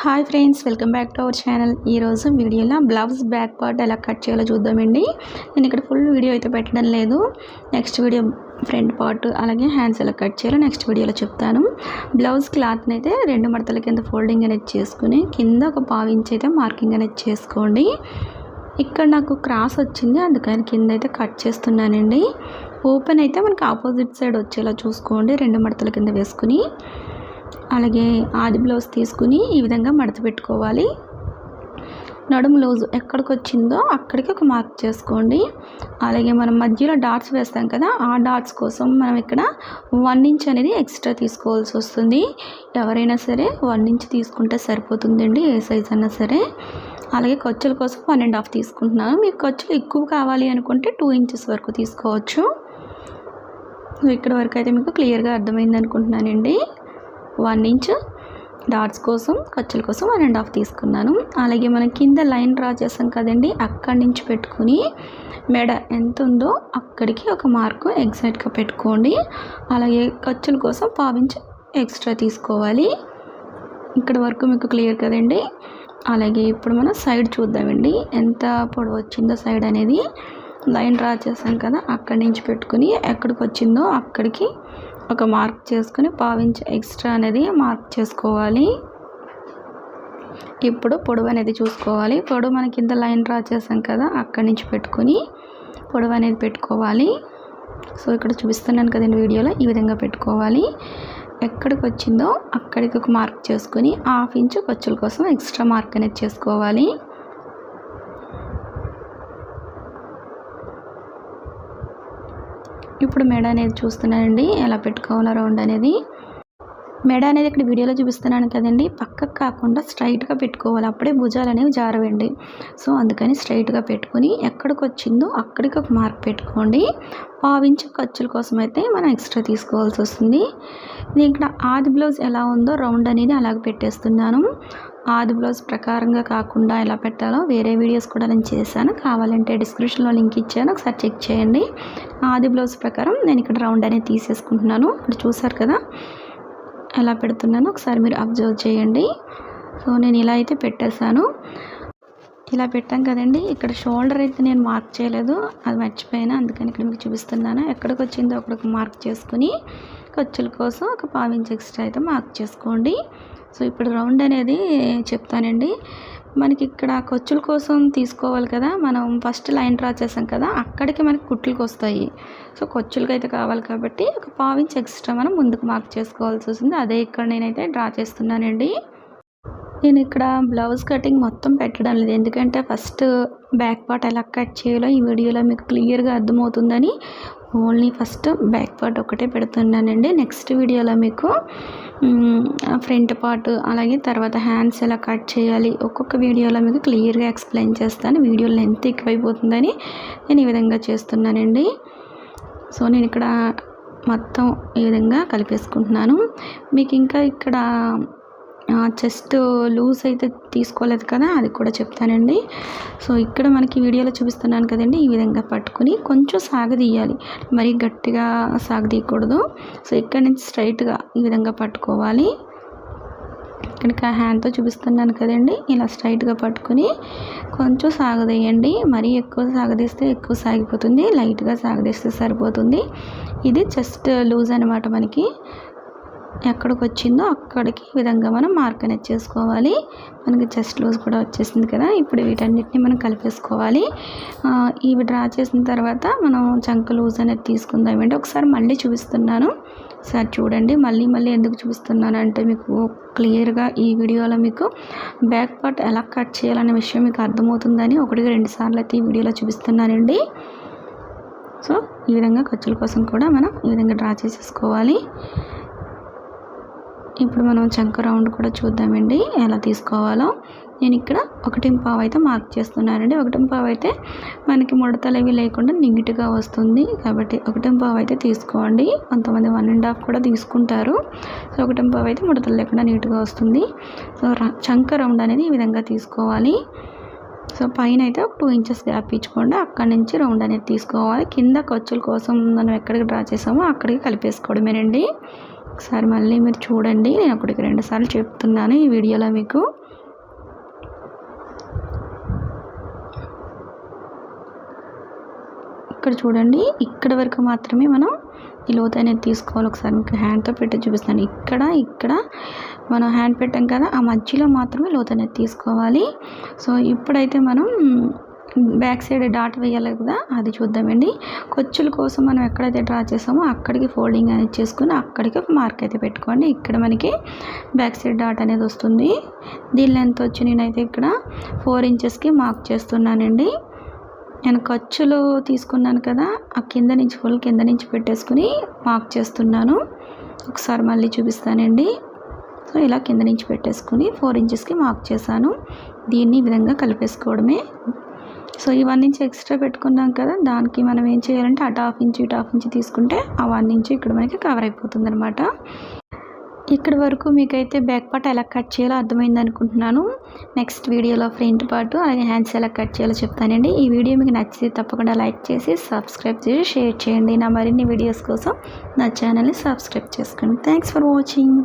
Hi friends welcome back to our channel. ఈరోజు వీడియోలో blouse back part ఎలా cut చేయాలో చూద్దామండి. నేను ఇక్కడ ఫుల్ వీడియో అయితే పెట్టడం లేదు. నెక్స్ట్ వీడియో ఫ్రంట్ పార్ట్ అలాగే హ్యాండ్స్ ఎలా కట్ చేయాలో నెక్స్ట్ వీడియోలో చెప్తాను. బ్లౌజ్ క్లాత్ని అయితే రెండు మడతల కింద ఫోల్డింగ్ అనేది చేసుకుని కింద ఒక పావు ఇంచ్ అయితే మార్కింగ్ అనేది చేసుకోండి. ఇక్కడ నాకు క్రాస్ వచ్చింది అందుకని కింద అయితే కట్ చేస్తున్నానండి. ఓపెన్ అయితే మనకి ఆపోజిట్ సైడ్ వచ్చేలా చూసుకోండి రెండు మడతల కింద వేసుకుని. అలాగే ఆది బ్లౌజ్ తీసుకుని ఈ విధంగా మడత పెట్టుకోవాలి. నడుము లూజు ఎక్కడికి వచ్చిందో అక్కడికి ఒక మార్క్ చేసుకోండి. అలాగే మనం మధ్యలో డాట్స్ వేస్తాం కదా ఆ డాట్స్ కోసం మనం ఇక్కడ వన్ ఇంచ్ అనేది ఎక్స్ట్రా తీసుకోవాల్సి వస్తుంది. ఎవరైనా సరే వన్ ఇంచ్ తీసుకుంటే సరిపోతుందండి ఏ సైజ్ అన్నా సరే. అలాగే ఖర్చుల కోసం వన్ అండ్ హాఫ్ తీసుకుంటున్నాను. మీకు ఖర్చులు ఎక్కువ కావాలి అనుకుంటే టూ ఇంచెస్ వరకు తీసుకోవచ్చు. ఇక్కడ వరకు అయితే మీకు క్లియర్గా అర్థమైంది అనుకుంటున్నానండి. వన్ ఇంచ్ డాట్స్ కోసం ఖర్చుల కోసం వన్ అండ్ హాఫ్ తీసుకున్నాను. అలాగే మనం కింద లైన్ డ్రా చేసాం కదండి అక్కడి నుంచి పెట్టుకుని మెడ ఎంత ఉందో అక్కడికి ఒక మార్కు ఎగ్జాక్ట్గా పెట్టుకోండి. అలాగే ఖర్చుల కోసం పావించి ఎక్స్ట్రా తీసుకోవాలి. ఇక్కడ వరకు మీకు క్లియర్ కదండి. అలాగే ఇప్పుడు మనం సైడ్ చూద్దామండి. ఎంత పొడవు వచ్చిందో సైడ్ అనేది. లైన్ డ్రా చేసాం కదా అక్కడి నుంచి పెట్టుకుని ఎక్కడికి వచ్చిందో అక్కడికి ఒక మార్క్ చేసుకుని పావించ ఎక్స్ట్రా అనేది మార్క్ చేసుకోవాలి. ఇప్పుడు పొడవు అనేది చూసుకోవాలి. పొడవు మనకి ఇంత లైన్ డ్రా చేసాం కదా అక్కడి నుంచి పెట్టుకొని పొడవు అనేది పెట్టుకోవాలి. సో ఇక్కడ చూపిస్తున్నాను కదండి వీడియోలో ఈ విధంగా పెట్టుకోవాలి. ఎక్కడికి వచ్చిందో అక్కడికి ఒక మార్క్ చేసుకొని హాఫ్ ఇంచు ఖర్చుల కోసం ఎక్స్ట్రా మార్క్ అనేది చేసుకోవాలి. ఇప్పుడు మెడ అనేది చూస్తున్నానండి. ఎలా పెట్టుకోవాలో రౌండ్ అనేది. మెడ అనేది ఇక్కడ వీడియోలో చూపిస్తున్నాను కదండి. పక్కకు కాకుండా స్ట్రైట్గా పెట్టుకోవాలి. అప్పుడే భుజాలు అనేవి జారవండి. సో అందుకని స్ట్రైట్గా పెట్టుకొని ఎక్కడికి వచ్చిందో అక్కడికి ఒక మార్క్ పెట్టుకోండి. పావించి ఖర్చుల కోసం అయితే మనం ఎక్స్ట్రా తీసుకోవాల్సి వస్తుంది. నేను ఇక్కడ ఆది బ్లౌజ్ ఎలా ఉందో రౌండ్ అనేది అలాగే పెట్టేస్తున్నాను. ఆది బ్లౌజ్ ప్రకారంగా కాకుండా ఎలా పెట్టాలో వేరే వీడియోస్ కూడా నేను చేశాను. కావాలంటే డిస్క్రిప్షన్లో లింక్ ఇచ్చాను. ఒకసారి చెక్ చేయండి. ఆది బ్లౌజ్ ప్రకారం నేను ఇక్కడ రౌండ్ అనేది తీసేసుకుంటున్నాను. ఇక్కడ చూసారు కదా ఎలా పెడుతున్నాను ఒకసారి మీరు అబ్జర్వ్ చేయండి. సో నేను ఇలా అయితే పెట్టేశాను. ఇలా పెట్టాం కదండి. ఇక్కడ షోల్డర్ అయితే నేను మార్క్ చేయలేదు. అది మర్చిపోయినా. అందుకని ఇక్కడ మీకు చూపిస్తున్నాను. ఎక్కడికి వచ్చిందో అక్కడికి మార్క్ చేసుకుని ఖర్చుల కోసం ఒక పావించి ఎక్స్ట్రా అయితే మార్క్ చేసుకోండి. సో ఇప్పుడు రౌండ్ అనేది చెప్తానండి. మనకి ఇక్కడ ఖర్చుల కోసం తీసుకోవాలి కదా మనం ఫస్ట్ లైన్ డ్రా చేసాం కదా అక్కడికి మనకి కుట్లకు వస్తాయి. సో ఖర్చులకి అయితే కావాలి కాబట్టి ఒక పావించి ఎక్స్ట్రా మనం ముందుకు మార్క్ చేసుకోవాల్సి వస్తుంది. అదే ఇక్కడ నేనైతే డ్రా చేస్తున్నానండి. నేను ఇక్కడ బ్లౌజ్ కటింగ్ మొత్తం పెట్టడం లేదు. ఎందుకంటే ఫస్ట్ బ్యాక్ పార్ట్ ఎలా కట్ చేయాలో ఈ వీడియోలో మీకు క్లియర్గా అర్థమవుతుందని ఓన్లీ ఫస్ట్ బ్యాక్ పార్ట్ ఒకటే పెడుతున్నానండి. నెక్స్ట్ వీడియోలో మీకు ఫ్రంట్ పార్ట్ అలాగే తర్వాత హ్యాండ్స్ ఎలా కట్ చేయాలి ఒక్కొక్క వీడియోలో మీకు క్లియర్గా ఎక్స్ప్లెయిన్ చేస్తాను. వీడియో లెంత్ ఎక్కువైపోతుందని నేను ఈ విధంగా చేస్తున్నానండి. సో నేను ఇక్కడ మొత్తం ఈ విధంగా కలిపేసుకుంటున్నాను. మీకు ఇంకా ఇక్కడ చెస్ట్ లూజ్ అయితే తీసుకోలేదు కదా అది కూడా చెప్తానండి. సో ఇక్కడ మనకి వీడియోలో చూపిస్తున్నాను కదండి ఈ విధంగా పట్టుకుని కొంచెం సాగదీయాలి మరీ గట్టిగా సాగదీయకూడదు సో ఇక్కడ నుంచి స్ట్రైట్గా ఈ విధంగా పట్టుకోవాలి. ఇక్కడ హ్యాండ్తో చూపిస్తున్నాను కదండి ఇలా స్ట్రైట్గా పట్టుకుని కొంచెం సాగదీయండి మరీ ఎక్కువ సాగదీస్తే ఎక్కువ సాగిపోతుంది లైట్గా సాగదీస్తే సరిపోతుంది. ఇది చెస్ట్ లూజ్ అనమాట మనకి. ఎక్కడికి వచ్చిందో అక్కడికి ఈ విధంగా మనం మార్క్ అనేది చేసుకోవాలి. మనకి చెస్ట్ లూజ్ కూడా వచ్చేసింది కదా ఇప్పుడు వీటన్నిటిని మనం కలిపేసుకోవాలి. ఇవి డ్రా చేసిన తర్వాత మనం చంక లూజ్ అనేది తీసుకుందాం. తీసుకుందామండి ఒకసారి మళ్ళీ చూపిస్తున్నాను. సార్ చూడండి. మళ్ళీ మళ్ళీ ఎందుకు చూపిస్తున్నాను అంటే మీకు క్లియర్గా ఈ వీడియోలో మీకు బ్యాక్ పార్ట్ ఎలా కట్ చేయాలనే విషయం మీకు అర్థమవుతుందని ఒకటికి రెండు సార్లు అయితే ఈ వీడియోలో చూపిస్తున్నానండి. సో ఈ విధంగా ఖర్చుల కోసం కూడా మనం ఈ విధంగా డ్రా చేసేసుకోవాలి. ఇప్పుడు మనం చంక రౌండ్ కూడా చూద్దామండి. ఎలా తీసుకోవాలో. నేను ఇక్కడ ఒకటి పావు అయితే మార్క్ చేస్తున్నానండి. ఒకటి పావు అయితే మనకి ముడతలు అవి లేకుండా నీట్గా వస్తుంది. కాబట్టి ఒకటి పావు అయితే తీసుకోండి. కొంతమంది వన్ అండ్ హాఫ్ కూడా తీసుకుంటారు. సో ఒకటి పావు అయితే ముడతలు లేకుండా నీట్గా వస్తుంది. సో చంక రౌండ్ అనేది ఈ విధంగా తీసుకోవాలి. సో పైన అయితే ఒక టూ ఇంచెస్ గ్యాప్ ఇచ్చుకోండి. అక్కడి నుంచి రౌండ్ అనేది తీసుకోవాలి. కింద ఖర్చుల కోసం మనం ఎక్కడికి డ్రా చేసామో అక్కడికి కలిపేసుకోవడమేనండి. ఒకసారి మళ్ళీ మీరు చూడండి. నేను అప్పటికి రెండు సార్లు చెప్తున్నాను ఈ వీడియోలో మీకు. ఇక్కడ చూడండి. ఇక్కడ వరకు మాత్రమే మనం ఈ లోతు అనేది తీసుకోవాలి. ఒకసారి మీకు హ్యాండ్తో పెట్టి చూపిస్తాను. ఇక్కడ ఇక్కడ మనం హ్యాండ్ పెట్టాం కదా ఆ మధ్యలో మాత్రమే లోతు అనేది తీసుకోవాలి. సో ఇప్పుడైతే మనం బ్యాక్ సైడ్ డాట్ వేయాలి కదా అది చూద్దామండి. కొచ్చుల కోసం మనం ఎక్కడైతే డ్రా చేసామో అక్కడికి ఫోల్డింగ్ అనేది చేసుకుని అక్కడికి ఒక మార్క్ అయితే పెట్టుకోండి. ఇక్కడ మనకి బ్యాక్ సైడ్ డాట్ అనేది వస్తుంది. దీని లెంత్ వచ్చి నేనైతే ఇక్కడ ఫోర్ ఇంచెస్కి మార్క్ చేస్తున్నానండి. నేను ఖర్చులు తీసుకున్నాను కదా ఆ కింద నుంచి ఫుల్ కింద నుంచి పెట్టేసుకుని మార్క్ చేస్తున్నాను. ఒకసారి మళ్ళీ చూపిస్తానండి. సో ఇలా కింద నుంచి పెట్టేసుకుని ఫోర్ ఇంచెస్కి మార్క్ చేశాను. దీన్ని ఈ విధంగా కలిపేసుకోవడమే సో ఈ వన్ ఇంచ్ ఎక్స్ట్రా పెట్టుకున్నాం కదా దానికి మనం ఏం చేయాలంటే అటు హాఫ్ ఇంచ్ ఇటు హాఫ్ ఇంచ్ తీసుకుంటే ఆ వన్ ఇంచ్ ఇక్కడ మనకి కవర్ అయిపోతుంది అనమాట ఇక్కడ వరకు మీకైతే బ్యాక్ పార్ట్ ఎలా కట్ చేయాలో అర్థమైంది అనుకుంటున్నాను. నెక్స్ట్ వీడియోలో ఫ్రంట్ పార్ట్ అలాగే హ్యాండ్స్ ఎలా కట్ చేయాలో చెప్తానండి. ఈ వీడియో మీకు నచ్చితే తప్పకుండా లైక్ చేసి సబ్స్క్రైబ్ చేసి షేర్ చేయండి. నా మరిన్ని వీడియోస్ కోసం నా ఛానల్ని సబ్స్క్రైబ్ చేసుకోండి. Thanks for watching.